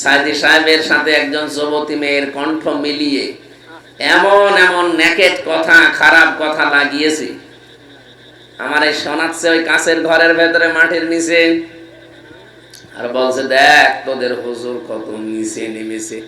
সাইদি সাহেবের সাথে একজন যুবতী মেয়ের কণ্ঠ মিলিয়ে এমন এমন নেকেট কথা, খারাপ কথা লাগিয়েছি। আমার এই শোনাচ্ছে ওই কাছের ঘরের ভেতরে মাটির নিচে আর বলছে, দেখ, তোদের হুজুর কত নিচে নেমেছে।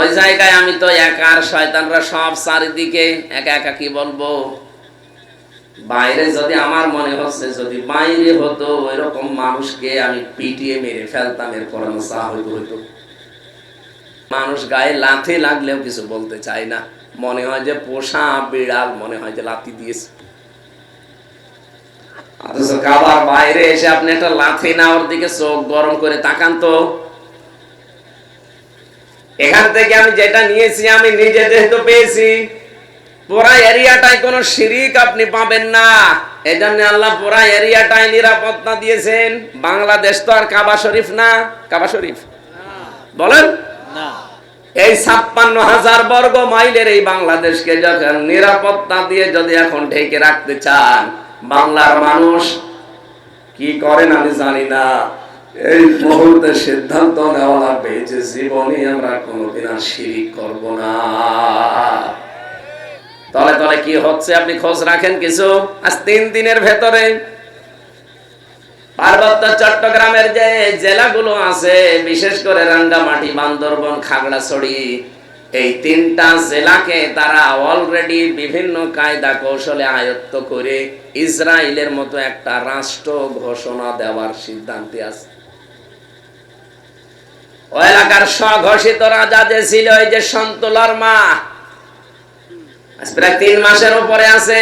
ওই জায়গায় আমি তো একার শয়তানরা সব চারিদিকে একা একা কি বলব? বাইরে যদি আমার মনে হচ্ছে, যদি বাইরে হতো এরকম মানুষকে আমি পিটিয়ে মেরে ফেলতাম, এরপর আমার চা হইতো। মানুষ গায়ে লাথি লাগলেও কিছু বলতে চায় না। মনে হয় যে পোষা বিড়াল, মনে হয় যে লাথি দিয়েছে। অথচ খাবার বাইরে এসে আপনি একটা লাথি না ওর দিকে চোখ গরম করে তাকান তো। এখান থেকে আমি যেটা নিয়েছি, আমি নিজে যেহেতু পেয়েছি। পুরা এরিয়াটায় কোনো শিরিক আপনি পাবেন না। এই জন্য আল্লাহ পুরা এরিয়াটায় নিরাপত্তা দিয়েছেন। বাংলাদেশ তো আর কাবা শরীফ না। কাবা শরীফ? বলেন? এই ছাপ্পান্ন হাজার বর্গ মাইলের এই বাংলাদেশকে যখন নিরাপত্তা দিয়ে যদি এখন ঢেকে রাখতে চান বাংলার মানুষ কি করেন আমি জানি না। এই মুহূর্তে সিদ্ধান্ত নেওয়া লাগবে যে জীবনে আমরা কোনোদিন আর শিরিক করব না। তলে তলে কি হচ্ছে আপনি খোঁজ রাখেন কিছু? আজ তিন দিনের ভেতরে পার্বত্য চট্টগ্রামের যে জেলাগুলো আছে, বিশেষ করে রাঙ্গামাটি, বান্দরবন, খাগড়াছড়ি, এই তিনটা জেলাকে তারা অলরেডি বিভিন্ন কায়দা কৌশলে আয়ত্ত করে ইসরায়েলের মতো একটা রাষ্ট্র ঘোষণা দেওয়ার সিদ্ধান্তে আছে। এলাকার স্বঘোষিত রাজা যে ছিল, এই যে সন্তলার মা প্রায় তিন মাসের উপরে আছে।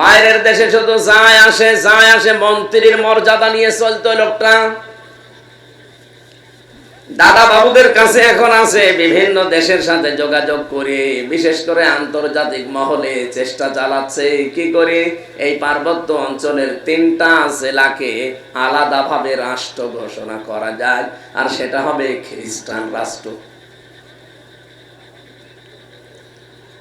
বাইরের দেশে শুধু যায় আসে যায় আসে, মন্ত্রীর মর্যাদা নিয়ে চলতো লোকটা। দাদা বাবুদের কাছে এখন আছে, বিভিন্ন দেশের সাথে যোগাযোগ করে, বিশেষ করে আন্তর্জাতিক মহলে চেষ্টা চালাচ্ছে। কি করে? এই পার্বত্য অঞ্চলের তিনটা জেলাকে আলাদাভাবে রাষ্ট্র ঘোষণা করা যায়, আর সেটা হবে খ্রিস্টান রাষ্ট্র।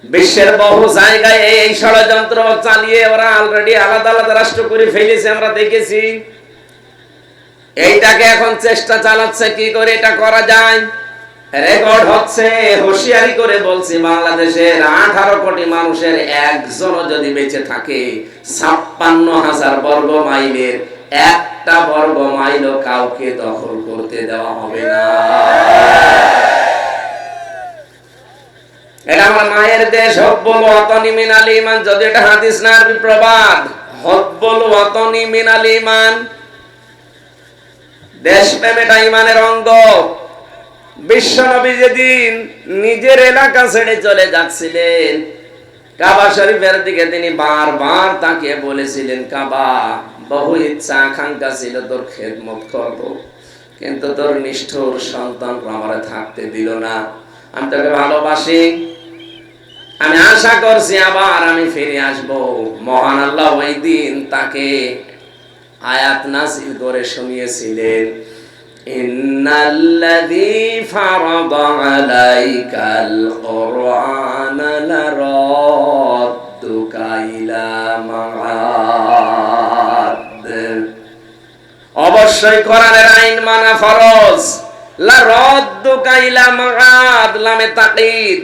বিশ্বের বহু জায়গায় এই ষড়যন্ত্র চালিয়ে ওরা অলরেডি আলাদা আলাদা রাষ্ট্র করে ফেলেছে, আমরা দেখেছি। এইটাকে এখন চেষ্টা চালাচ্ছে, কি করে এটা করা যায়? রেকর্ড হচ্ছে, হুঁশিয়ারি করে বলছি, বাংলাদেশের আঠারো কোটি মানুষের একজন যদি বেঁচে থাকে, ছাপ্পান্ন হাজার বর্গ মাইলের একটা বর্গ মাইলও কাউকে দখল করতে দেওয়া হবে না। এটা আমার মায়ের দেশ, হব্বল যদি এটা হাদিস না, আরবি প্রবাদ। হব্বল এটা ইমানের অঙ্গ। যেদিন নিজের এলাকা ছেড়ে চলে যাচ্ছিলেন, কাবা শরীফের দিকে তিনি বারবার তাকে বলেছিলেন, কাবা, বহু ইচ্ছা, আকাঙ্ক্ষা ছিল তোর খেদমত করব। কিন্তু তোর নিষ্ঠুর সন্তান আমার থাকতে দিল না। আমি তোকে ভালোবাসি আমি আশা করছি আবার আমি ফিরে আসব। মহান আল্লাহ ওই দিন তাকে আয়াত নাসিল করে শুনিয়েছিলেন। ইন্নাল্লাযী ফারাদা আলাইকাল কুরআন লারাদ্দুকা ইলা মাআদ। অবশ্যই কোরআনের আইন মানা ফরজ। লারাদ্দুকা ইলা মাআদ, লামে তাকিদ।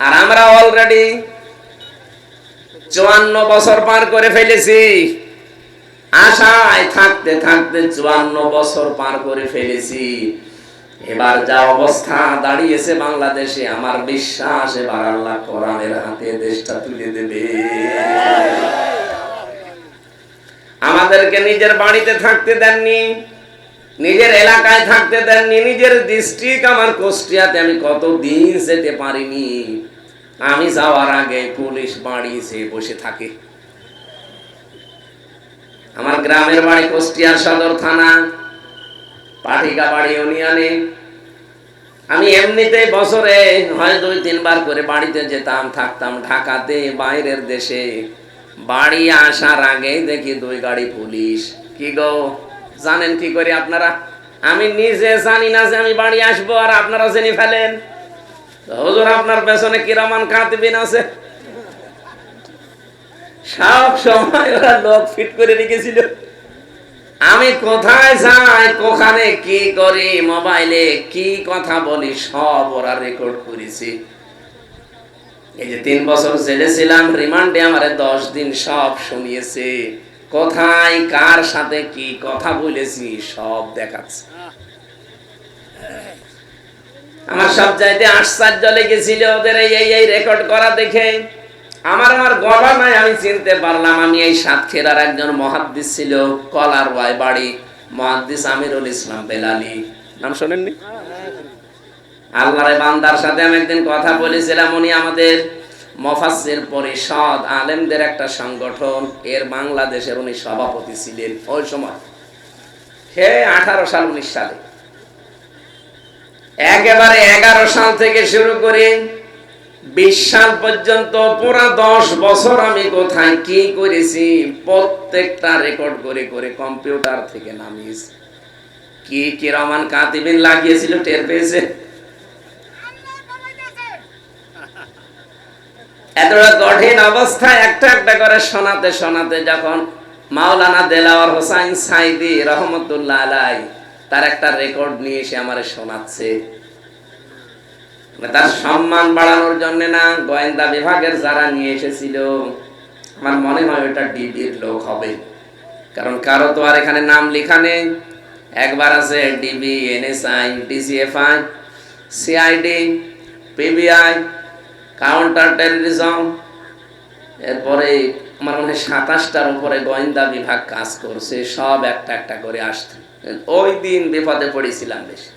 আর আমরা অলরেডি চুয়ান্ন বছর পার করে ফেলেছি। আশায় থাকতে থাকতে চুয়ান্ন বছর পার করে ফেলেছি। এবার যা অবস্থা দাঁড়িয়েছে বাংলাদেশে, আমার বিশ্বাস এবার আল্লাহ কোরআনের হাতে দেশটা তুলে দেবে। আমাদেরকে নিজের বাড়িতে থাকতে দেননি। নিজের এলাকায় থাকতে দেননি, নিজের ডিস্ট্রিক্ট আমার কুষ্টিয়াতে, আমি কত দিন যেতে পারিনি। আমি যাওয়ার আগে পুলিশ বাড়ি এসে বসে থাকে। আমার গ্রামের বাড়ি কুষ্টিয়ার সদর থানা পাঠিকাবাড়ি ইউনিয়নে। আমি এমনিতেই বছরে হয় দুই, তিনবার করে বাড়িতে যেতাম, থাকতাম ঢাকাতে, বাইরের দেশে। বাড়ি আসার আগেই দেখি দুই গাড়ি পুলিশ। কি গো? জানেন কি করে আপনারা? আমি নিজে জানি না যে আমি বাড়ি আসব আর আপনারা জেনে ফেলেন। হুজুর, আপনার পেছনে কিরামান কাঁদবিন আছে। সব সময় ওরা লোক ফিট করে রেখেছিল। আমি কোথায় যাই, কোখানে কি করি, মোবাইলে কি কথা বলি, সব ওরা রেকর্ড করেছি। এই যে তিন বছর জেলে ছিলাম, রিমান্ডে আমারে দশ দিন সব শুনিয়েছে। কোথায় কার সাথে কি কথা বলেছি, সব দেখাচ্ছে। আমার সব চাইতে আশ্চর্য লেগেছিল ওদের এই এই রেকর্ড করা দেখে। আমার আমার গলা নাই, আমি চিনতে পারলাম, আমি এই সাতক্ষীরার একজন মহাদ্দিস ছিল, কলার ওয়াই বাড়ি, মহাদ্দিস আমিরুল ইসলাম বেলালি। নাম শোনেননি? আল্লাহরে বান্দার সাথে আমি একদিন কথা বলেছিলাম, উনি আমাদের মফাসির পরিষদ আলেমদের একটা সংগঠন, এর বাংলাদেশের উনি সভাপতি ছিলেন ওই সময়। হে আঠারো সাল, উনিশ সালে। একেবারে এগারো সাল থেকে শুরু করে বিশ সাল পর্যন্ত পুরা দশ বছর আমি কোথায় কি করেছি, প্রত্যেকটা রেকর্ড করে করে কম্পিউটার থেকে নামিয়েছি। কি কি রমান কাতিবিন লাগিয়েছিল টের পেয়েছে এতটা কঠিন অবস্থায় একটা একটা করে শোনাতে শোনাতে যখন মাওলানা দেলাওয়ার হোসাইন সাইদি রহমতুল্লাহ আলাই তার একটা রেকর্ড নিয়ে এসে আমারে শোনাচ্ছে। তার সম্মান বাড়ানোর জন্য না গোয়েন্দা বিভাগের যারা নিয়ে এসেছিল, আমার মনে হয় ওটা ডিবির লোক হবে। কারণ কারও তো আর এখানে নাম লেখা নেই। একবার আছে DB NSI, DCFI, CID, PBI counter terrorism এরপরে আমার মনে হয় সাতাশটার উপরে গোয়েন্দা বিভাগ কাজ করছে, সব একটা একটা করে আসতে ওই দিন বিপদে পড়েছিলাম বেশি।